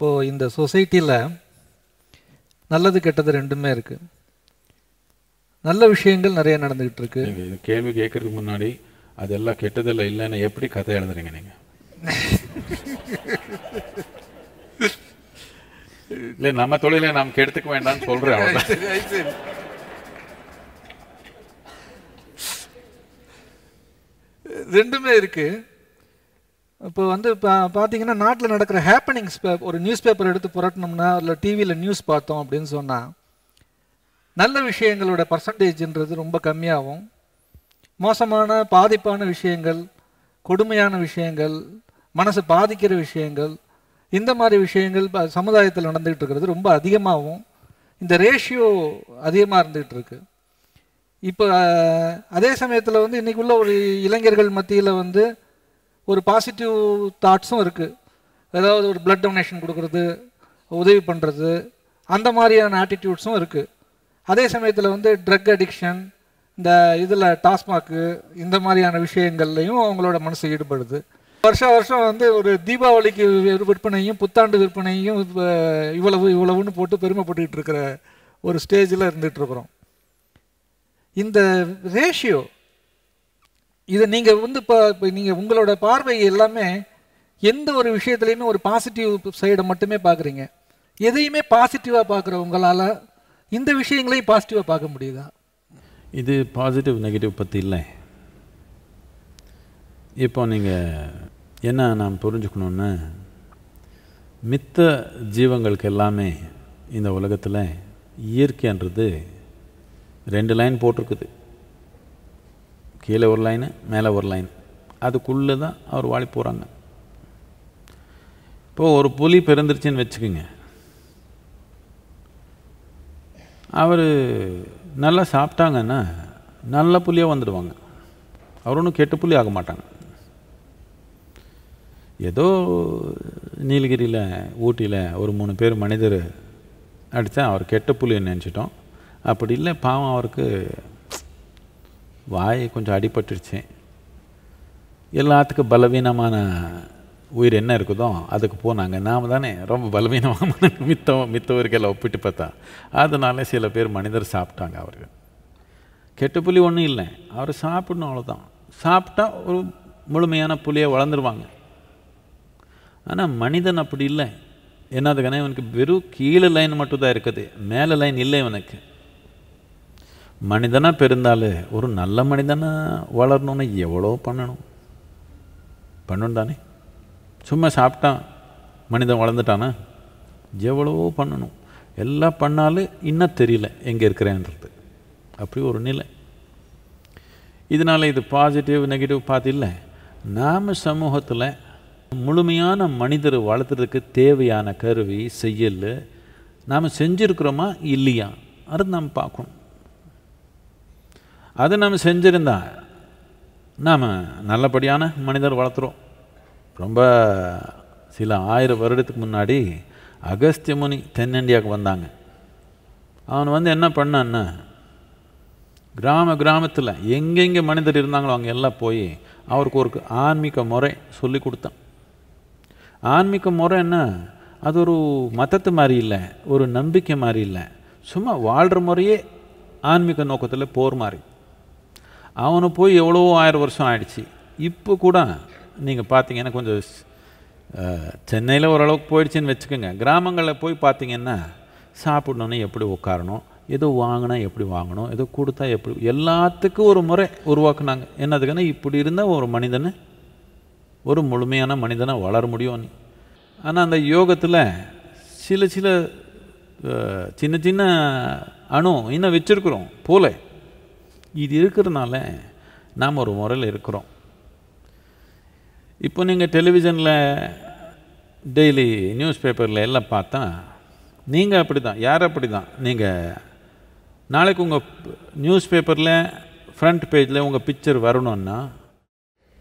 இப்போது இந்த சொசைட்டியில் நல்லது கெட்டது ரெண்டுமே இருக்குது நல்ல விஷயங்கள் நிறைய நடந்துக்கிட்டு இருக்கு. கேள்வி கேட்கறதுக்கு முன்னாடி அதெல்லாம் கெட்டதில்ல இல்லைன்னு எப்படி கதை எழுதுறீங்க நீங்க? இல்லை நம்ம தொழிலை நாம் கெடுத்துக்க வேண்டாம்னு அவ்வளவுதான். ரெண்டுமே இருக்கு. இப்போ வந்து இப்போ பார்த்தீங்கன்னா நாட்டில் நடக்கிற ஹேப்பனிங்ஸ் ஒரு நியூஸ் பேப்பர் எடுத்து புரட்டினோம்னா இல்லை டிவியில் நியூஸ் பார்த்தோம் அப்படின்னு சொன்னால் நல்ல விஷயங்களோட பர்சன்டேஜ்ன்றது ரொம்ப கம்மியாகும். மோசமான பாதிப்பான விஷயங்கள் கொடுமையான விஷயங்கள் மனசை பாதிக்கிற விஷயங்கள் இந்த மாதிரி விஷயங்கள் சமுதாயத்தில் நடந்துகிட்டு இருக்கிறது ரொம்ப அதிகமாகவும் இந்த ரேஷியோ அதிகமாக இருந்துகிட்டு இருக்கு. இப்போ அதே சமயத்தில் வந்து இன்றைக்குள்ள ஒரு இளைஞர்கள் மத்தியில் வந்து ஒரு பாசிட்டிவ் தாட்ஸும் இருக்குது ஏதாவது ஒரு பிளட் டொனேஷன் கொடுக்கறது உதவி பண்ணுறது அந்த மாதிரியான ஆட்டிடியூட்ஸும் இருக்குது அதே சமயத்தில் வந்து ட்ரக் அடிக்ஷன் இந்த இதில் டாஸ்மாக்கு இந்த மாதிரியான விஷயங்கள்லையும் அவங்களோட மனசு ஈடுபடுது. வருஷ வருஷம் வந்து ஒரு தீபாவளிக்கு விற்பனையும் புத்தாண்டு விற்பனையும் இவ்வளவு இவ்வளவுன்னு போட்டு பெருமைப்பட்டுக்கிட்டு இருக்கிற ஒரு ஸ்டேஜில் இருந்துகிட்ருக்குறோம் இந்த ரேஷியோ இதை நீங்கள் வந்து இப்போ இப்போ நீங்கள் உங்களோட பார்வை எல்லாமே எந்த ஒரு விஷயத்துலையுமே ஒரு பாசிட்டிவ் சைடை மட்டுமே பார்க்குறீங்க. எதையுமே பாசிட்டிவாக பார்க்குற உங்களால் இந்த விஷயங்களையும் பாசிட்டிவாக பார்க்க முடியுதா? இது பாசிட்டிவ் நெகட்டிவ் பற்றி இல்லை. இப்போ நீங்கள் என்ன நாம் புரிஞ்சுக்கணுன்னா மித்த ஜீவங்களுக்கு எல்லாமே இந்த உலகத்தில் இயற்கைன்றது ரெண்டு லைன் போட்டிருக்குது. கீழே ஒரு லைனு மேலே ஒரு லைன் அதுக்குள்ளே தான் அவர் வாழி போகிறாங்க இப்போது ஒரு புலி பிறந்துருச்சுன்னு வச்சுக்கோங்க. அவர் நல்லா சாப்பிட்டாங்கன்னா நல்ல புலியாக வந்துடுவாங்க. அவர் ஒன்றும் கெட்ட புலி ஆக மாட்டாங்க. ஏதோ நீலகிரியில் ஊட்டியில் ஒரு மூணு பேர் மனிதர் அடித்தா அவர் கெட்ட புலின்னு நினச்சிட்டோம். அப்படி இல்லை பாவம் அவருக்கு வாய் கொஞ்சம் அடிபட்டுருச்சு. எல்லாத்துக்கும் பலவீனமான உயிர் என்ன இருக்குதோ அதுக்கு போனாங்க. நாம் தானே ரொம்ப பலவீனமான மித்தம் மித்தவர்களை ஒப்பிட்டு பார்த்தா. அதனால சில பேர் மனிதர் சாப்பிட்டாங்க அவர்கள். கெட்ட புலி ஒன்றும் இல்லை. அவர் சாப்பிடணும் அவ்வளோதான் சாப்பிட்டா ஒரு முழுமையான புலியை வளர்ந்துருவாங்க. ஆனால் மனிதன் அப்படி இல்லை. என்னதுக்கான இவனுக்கு வெறும் கீழே லைன் மட்டும்தான் இருக்குது. மேலே லைன் இல்லை இவனுக்கு. மனிதனாக பிறந்தால் ஒரு நல்ல மனிதனாக வளரணும்னு எவ்வளோ பண்ணணும்? பண்ணணும் தானே. சும்மா சாப்பிட்டான் மனிதன் வளர்ந்துட்டானா? எவ்வளவோ பண்ணணும்? எல்லாம் பண்ணாலும் இன்னும் தெரியல எங்கே இருக்கிறேன்றது. அப்படி ஒரு நிலை. இதனால் இது பாசிட்டிவ் நெகட்டிவ் பார்த்து இல்லை நாம் சமூகத்தில் முழுமையான மனிதர் வளர்த்துறதுக்கு தேவையான கருவி செய்யல் நாம் செஞ்சுருக்கிறோமா இல்லையா? அது நாம் பார்க்கணும். அது நம்ம செஞ்சுருந்தா நாம் நல்லபடியான மனிதர் வளர்த்துறோம். ரொம்ப சில ஆயிரம் வருடத்துக்கு முன்னாடி அகஸ்திய முனி தென்னிந்தியாவுக்கு வந்தாங்க. அவன் வந்து என்ன பண்ணான்னா கிராம கிராமத்தில் எங்கெங்கே மனிதர் இருந்தாங்களோ அங்கே எல்லாம் போய் அவருக்கு ஒரு ஆன்மீக முறை சொல்லி கொடுத்தான். ஆன்மீக முறை என்ன அது ஒரு மதத்து மாதிரி இல்லை ஒரு நம்பிக்கை மாதிரி இல்லை. சும்மா வாழ்கிற முறையே ஆன்மீக நோக்கத்தில் போர் மாதிரி. அவனு போய் எவ்வளோ ஆயிரம் வருஷம் ஆயிடுச்சு. இப்போ கூட நீங்கள் பார்த்தீங்கன்னா கொஞ்சம் சென்னையில் ஓரளவுக்கு போயிடுச்சுன்னு வச்சுக்கோங்க. கிராமங்களில் போய் பார்த்தீங்கன்னா சாப்பிடணுன்னு எப்படி உட்காரணும் ஏதோ வாங்கினா எப்படி வாங்கணும் ஏதோ கொடுத்தா எப்படி எல்லாத்துக்கும் ஒரு முறை உருவாக்குனாங்க. என்னதுக்குன்னா இப்படி இருந்தால் ஒரு மனிதனை ஒரு முழுமையான மனிதனை வளர முடியும் ஆனால் அந்த யோகத்தில் சில சில சின்ன சின்ன அணு இன்னும் வச்சுருக்குறோம் போல. இது இருக்கிறதுனால நாம் ஒரு முறையில் இருக்கிறோம். இப்போ நீங்கள் டெலிவிஷனில் டெய்லி நியூஸ் பேப்பரில் எல்லாம் பார்த்தா நீங்கள் அப்படி தான் யார் அப்படி தான் நீங்கள் நாளைக்கு உங்கள் நியூஸ் பேப்பரில் ஃப்ரண்ட் பேஜில் உங்கள் பிக்சர் வரணுன்னா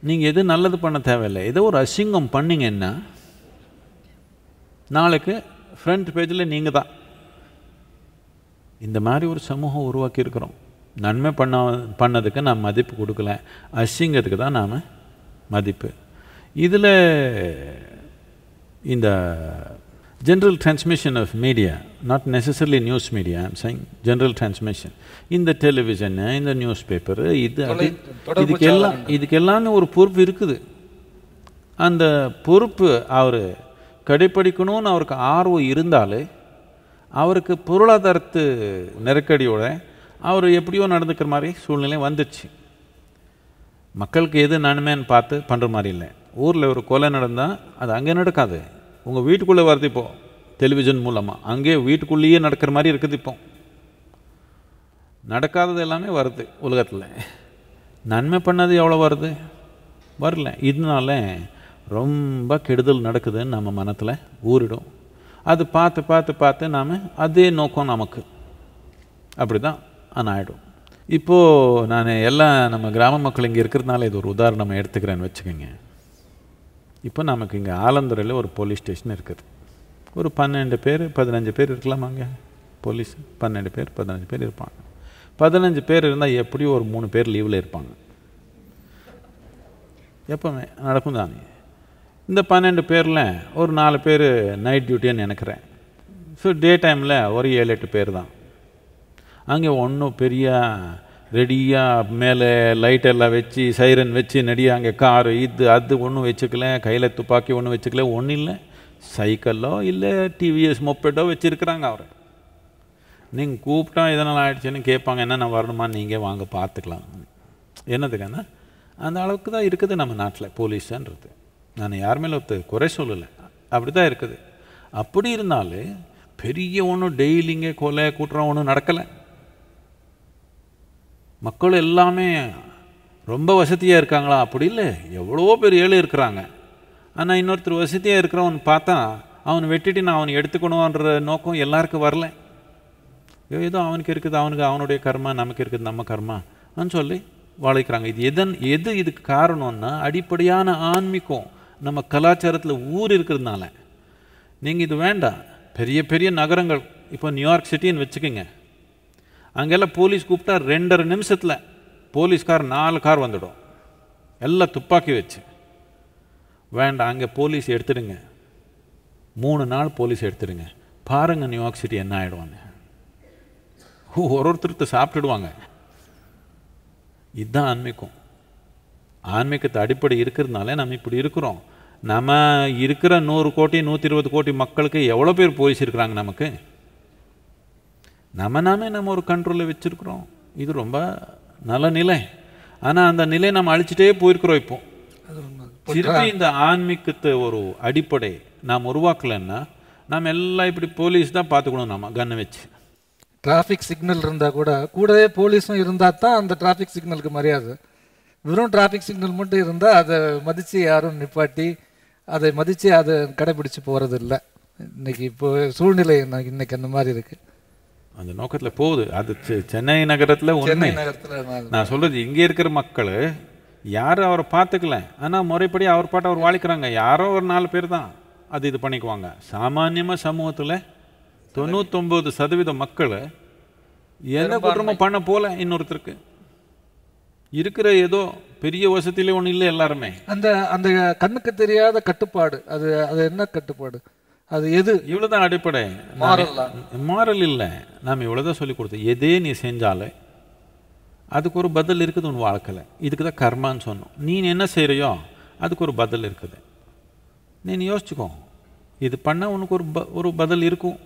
நீங்கள் எது நல்லது பண்ண தேவையில்லை ஏதோ ஒரு அசிங்கம் பண்ணிங்கன்னா நாளைக்கு ஃப்ரண்ட் பேஜில் நீங்கள் தான். இந்த மாதிரி ஒரு சமூகம் உருவாக்கியிருக்கிறோம் நன்மை பண்ண பண்ணதுக்கு நாம் மதிப்பு கொடுக்கல. அசிங்கத்துக்கு தான் நாம் மதிப்பு. இதில் இந்த general transmission of media, not necessarily news media, I'm saying general transmission. இந்த டெலிவிஷன் இந்த நியூஸ் பேப்பர் இது அது இதுக்கெல்லாம் இதுக்கெல்லாமே ஒரு பொறுப்பு இருக்குது. அந்த பொறுப்பு அவர் கடைப்பிடிக்கணும்னு அவருக்கு ஆர்வம் இருந்தாலே அவருக்கு பொருளாதாரத்து நெருக்கடியோட அவர் எப்படியோ நடந்துக்கிற மாதிரி சூழ்நிலை வந்துடுச்சு மக்களுக்கு எது நன்மைன்னு பார்த்து பண்ணுற மாதிரி இல்லை. ஊரில் ஒரு கொலை நடந்தால் அது அங்கே நடக்காது. உங்கள் வீட்டுக்குள்ளே வருது இப்போ டெலிவிஷன் மூலமாக அங்கே வீட்டுக்குள்ளேயே நடக்கிற மாதிரி இருக்குது இப்போ. நடக்காதது எல்லாமே வருது உலகத்தில். நன்மை பண்ணது எவ்வளோ வருது? வரல. இதனால ரொம்ப கெடுதல் நடக்குதுன்னு நம்ம மனத்தில் ஊறிடும். அது பார்த்து பார்த்து பார்த்து நாம் அதே நோக்கம் நமக்கு. அப்படி தான் ஆனால் ஆகிடும் இப்போது நான் எல்லாம் நம்ம கிராம மக்கள் இங்கே இருக்கிறதுனால இது ஒரு உதாரணம் எடுத்துக்கிறேன்னு வச்சுக்கோங்க. இப்போ நமக்கு இங்கே ஆலந்துறையில் ஒரு போலீஸ் ஸ்டேஷன் இருக்குது. ஒரு பன்னெண்டு பேர் பதினஞ்சு பேர் இருக்கலாமாங்க போலீஸ் பன்னெண்டு பேர் பதினஞ்சு பேர் இருப்பாங்க. பதினஞ்சு பேர் இருந்தால் எப்படியும் ஒரு மூணு பேர் லீவில் இருப்பாங்க. எப்போவுமே நடக்கும் தானே. இந்த பன்னெண்டு பேரில் ஒரு நாலு பேர் நைட் டியூட்டின்னு நினைக்கிறேன். ஸோ டே டைமில் ஒரு ஏழு எட்டு பேர் தான். அங்கே ஒன்றும் பெரிய ரெடியாக மேலே லைட் எல்லாம் வச்சு சைரன் வச்சு நெடியாக அங்கே காரு இது அது ஒன்றும் வச்சுக்கல கையில் துப்பாக்கி ஒன்றும் வச்சுக்கல ஒன்றும் இல்லை. சைக்கிளோ இல்லை டிவிஎஸ் மொப்பேட்டோ வச்சுருக்குறாங்க அவர். நீங்கள் கூப்பிட்டா எதனால் ஆயிடுச்சுன்னு கேட்பாங்க என்ன நான் வரணுமா நீங்கள் வாங்க பார்த்துக்கலாம். என்னதுக்குன்னா அந்த அளவுக்கு தான் இருக்குது நம்ம நாட்டில் போலீஸான்றது. நான் யார் மேலே ஒருத்த குறை சொல்லலை. அப்படி தான் இருக்குது. அப்படி இருந்தாலே பெரிய ஒன்றும் டெய்லிங்க கொலை கூட்டுறோம் ஒன்றும் நடக்கலை. மக்கள் எல்லாமே ரொம்ப வசதியாக இருக்காங்களா? அப்படி இல்லை. எவ்வளவோ பேர் ஏழை இருக்கிறாங்க. ஆனால் இன்னொருத்தர் வசதியாக இருக்கிறவன் பார்த்தா அவன் வெட்டிட்டு நான் அவனை எடுத்துக்கணுன்ற நோக்கம் எல்லாருக்கும் வரல. ஏதோ அவனுக்கு இருக்குது அவனுக்கு அவனுடைய கர்மா நமக்கு இருக்குது நம்ம கர்மான்னு சொல்லி வாழைக்கிறாங்க. இது எதன் எது இதுக்கு காரணம்னா அடிப்படையான ஆன்மீகம் நம்ம கலாச்சாரத்தில் ஊர் இருக்கிறதுனால. நீங்கள் இது வேண்டாம். பெரிய பெரிய நகரங்கள் இப்போ நியூயார்க் சிட்டின்னு வச்சுக்கோங்க. அங்கெல்லாம் போலீஸ் கூப்பிட்டா ரெண்டரை நிமிஷத்தில் போலீஸ்கார் நாலு கார் வந்துடும். எல்லாம் துப்பாக்கி வச்சு. வேண்டாம் அங்கே போலீஸ் எடுத்துடுங்க. மூணு நாள் போலீஸ் எடுத்துடுங்க. பாருங்க நியூயார்க் சிட்டி என்ன ஆகிடுவாங்க ஒரு ஒருத்தருக்கு சாப்பிட்டுடுவாங்க. இதுதான் ஆன்மீகம். ஆன்மீகத்தை அடிப்படை இருக்கிறதுனால நம்ம இப்படி இருக்கிறோம். நம்ம இருக்கிற நூறு கோடி நூற்றி இருபது கோடி மக்களுக்கு எவ்வளோ பேர் போலீஸ் இருக்கிறாங்க நமக்கு? நம்ம நாமே நம்ம ஒரு கண்ட்ரோலில் வச்சுருக்குறோம். இது ரொம்ப நல்ல நிலை. ஆனால் அந்த நிலை நம்ம அழிச்சிட்டே போயிருக்கிறோம் இப்போ. திருப்பி இந்த ஆன்மீகத்தை ஒரு அடிப்படை நாம் உருவாக்கலைன்னா நாம் எல்லாம் இப்படி போலீஸ் தான் பார்த்துக்கணும் நம்ம கன்னை வச்சு. டிராஃபிக் சிக்னல் இருந்தால் கூட கூடவே போலீஸும் இருந்தால் தான் அந்த டிராஃபிக் சிக்னலுக்கு மரியாதை. வெறும் டிராஃபிக் சிக்னல் மட்டும் இருந்தால் அதை மதித்து யாரும் நிப்பாட்டி அதை மதித்து அதை கடைபிடிச்சு போகிறது இல்லை இன்னைக்கு இப்போ சூழ்நிலை இன்னைக்கு அந்த மாதிரி இருக்கு. அந்த நோக்கத்தில் போகுது. அது சென்னை நகரத்தில் உண்மை. நான் சொல்றது இங்கே இருக்கிற மக்கள் யாரும் அவரை பார்த்துக்கல. ஆனால் முறைப்படி அவர் பாட்டு அவர் வாழிக்கிறாங்க யாரோ ஒரு நாலு பேர் தான் அது இது பண்ணிக்குவாங்க. சாமானியமாக சமூகத்தில் தொண்ணூத்தொம்பது சதவீத மக்கள் எந்த குற்றமும் பண்ண போல இன்னொருத்தருக்கு. இருக்கிற ஏதோ பெரிய வசதியிலே ஒன்றும் இல்லை எல்லாருமே. அந்த அந்த கண்ணுக்கு தெரியாத கட்டுப்பாடு. அது அது என்ன கட்டுப்பாடு? அது எது? இவ்வளோதான் அடிப்படை. மாறலா இல்லை. நாம் இவ்வளோதான் சொல்லி கொடுத்தோம் எதே நீ செஞ்சாலே அதுக்கு ஒரு பதில் இருக்குது உன் வாழ்க்கையில். இதுக்கு தான் கர்மான்னு சொன்னோம். நீ என்ன செய்கிறையோ அதுக்கு ஒரு பதில் இருக்குது. நீ யோசிச்சுக்கோ. இது பண்ணால் உனக்கு ஒரு ப ஒரு பதில் இருக்கும்.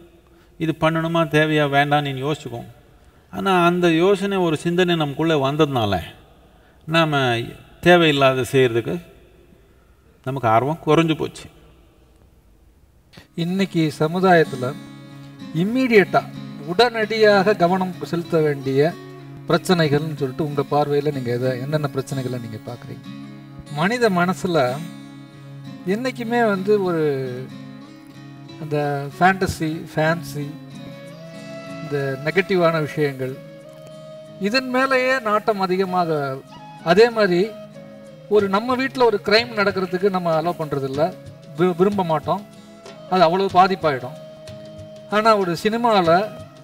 இது பண்ணணுமா தேவையா வேண்டாம் நீ யோசிச்சுக்கோ. ஆனால் அந்த யோசனை ஒரு சிந்தனை நமக்குள்ளே வந்ததுனால நாம் தேவையில்லாத செய்கிறதுக்கு நமக்கு ஆர்வம் குறைஞ்சு போச்சு. இன்னைக்கு சமுதாயத்தில் இம்மீடியட்டாக உடனடியாக கவனம் செலுத்த வேண்டிய பிரச்சனைகள்னு சொல்லிட்டு உங்கள் பார்வையில் நீங்கள் எதை என்னென்ன பிரச்சனைகளை நீங்கள் பார்க்குறீங்க? மனித மனசில் என்றைக்குமே வந்து ஒரு அந்த ஃபேண்டசி ஃபேன்சி இந்த நெகட்டிவான விஷயங்கள் இதன் மேலேயே நாட்டம் அதிகமாக அதே மாதிரி ஒரு நம்ம வீட்டில் ஒரு க்ரைம் நடக்கிறதுக்கு நம்ம அலோவ் பண்ணுறதில்ல விரும்ப மாட்டோம். அது அவ்வளோ பாதிப்பாயிடும். ஆனால் ஒரு சினிமாவில்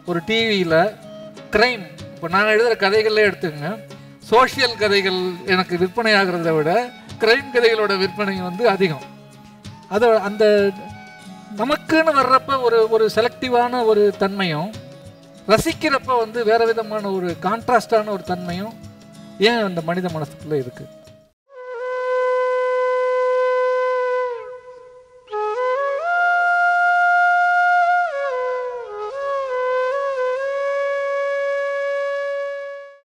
ஒரு டிவியில் க்ரைம் இப்போ நான் எழுதுகிற கதைகளே எடுத்துக்கங்க சோஷியல் கதைகள் எனக்கு விற்பனை ஆகிறத விட கிரைம் கதைகளோட விற்பனை வந்து அதிகம். அது அந்த நமக்குன்னு வர்றப்ப ஒரு ஒரு செலக்டிவான ஒரு தன்மையும் ரசிக்கிறப்ப வந்து வேறு விதமான ஒரு கான்ட்ராஸ்டான ஒரு தன்மையும் ஏன் அந்த மனித மனசுக்குள்ளே இருக்குது